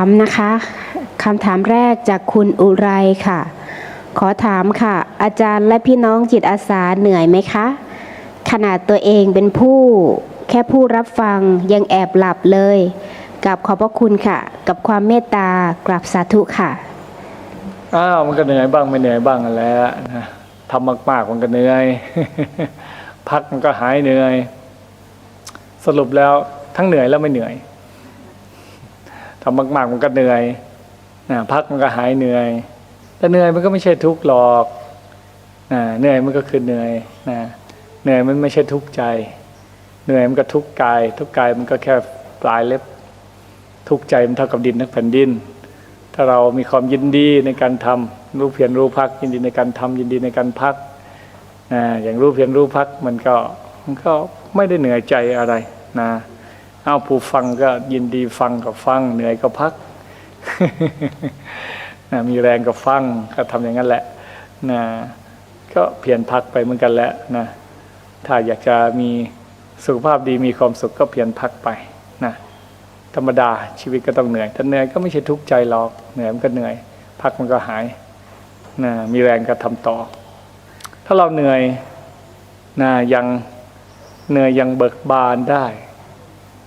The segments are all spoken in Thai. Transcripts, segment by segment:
ามนะคะคำถามแรกจากคุณอุไรค่ะ ขอถามค่ะ อาจารย์และพี่น้องจิตอาสาเหนื่อยไหมคะ ขนาดตัวเองเป็นผู้แค่ผู้รับฟังยังแอบหลับเลยกับขอบพระคุณค่ะ กับความเมตตากราบสาธุค่ะอ้าวมันก็เหนื่อยบ้างไม่เหนื่อยบ้างนั่นแหละนะทำมากๆมันก็เหนื่อยพักมันก็หายเหนื่อย สรุปแล้วทั้งเหนื่อยแล้วไม่เหนื่อย ทำมาก ๆ มันก็เหนื่อยนะพักมันก็หายเหนื่อย แต่เหนื่อยมันก็ไม่ใช่ทุกข์หรอกนะเหนื่อยมันก็คือเหนื่อยนะเหนื่อยมันไม่ใช่ทุกข์ใจ เหนื่อยมันก็ทุกข์กาย ทุกข์กายมันก็แค่ปลายเล็บ ทุกข์ใจมันเท่ากับดินทั้งแผ่นดิน ถ้าเรามีความยินดีในการทำรู้เพียรรู้พักยินดีในการทำยินดีในการพักนะอย่างรู้เพียรรู้พักมันก็มันก็ไม่ได้เหนื่อยใจอะไรนะ เอาผู้ฟังก็ยินดีฟังกับฟัง เหนื่อยก็พักนะมีแรงก็ฟังก็ทำอย่างนั้นแหละนะก็เพียรพักไปเหมือนกันแหละนะถ้าอยากจะมีสุขภาพดีมีความสุขก็เพียรพักไปนะธรรมดาชีวิตก็ต้องเหนื่อยถ้าเหนื่อยก็ไม่ใช่ทุกข์ใจหรอกเหนื่อยมันก็เหนื่อย พักมันก็หายนะมีแรงก็ทำต่อ ถ้าเราเหนื่อยนะยังเหนื่อยยังเบิกบานได้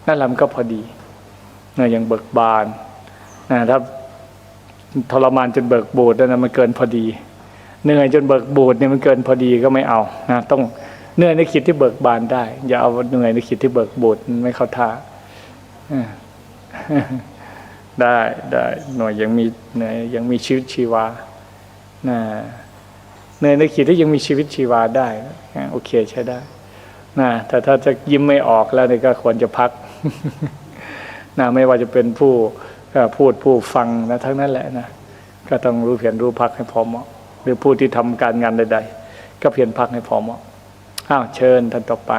นั่นแหละมันก็พอดีเนื่อยยังเบิกบานนะถ้าทรมานจนเบิกบูดนั่นนะมันเกินพอดีเหนื่อยจนเบิกบูดเนี่ยมันเกินพอดีก็ไม่เอานะต้องเหนื่อยในขีดที่เบิกบานได้ อย่าเอาเหนื่อยในขีดที่เบิกบูดไม่เข้าท่าได้ได้หน่วยยังมีหน่วยยังมีชีวิตชีวานะหน่วยในขีดที่ยังมีชีวิตชีวาได้โอเคใช้ได้นะแต่ถ้าจะยิ้มไม่ออกแล้วนี่ก็ควรจะพัก นะไม่ว่าจะเป็นผู้พูดผู้ฟังนะทั้งนั้นแหละนะก็ต้องรู้เพียรรู้พักให้พอเหมาะ หรือผู้ที่ทำการงานใด ๆ ก็เพียรพักให้พอเหมาะอ้าวเชิญท่านต่อไป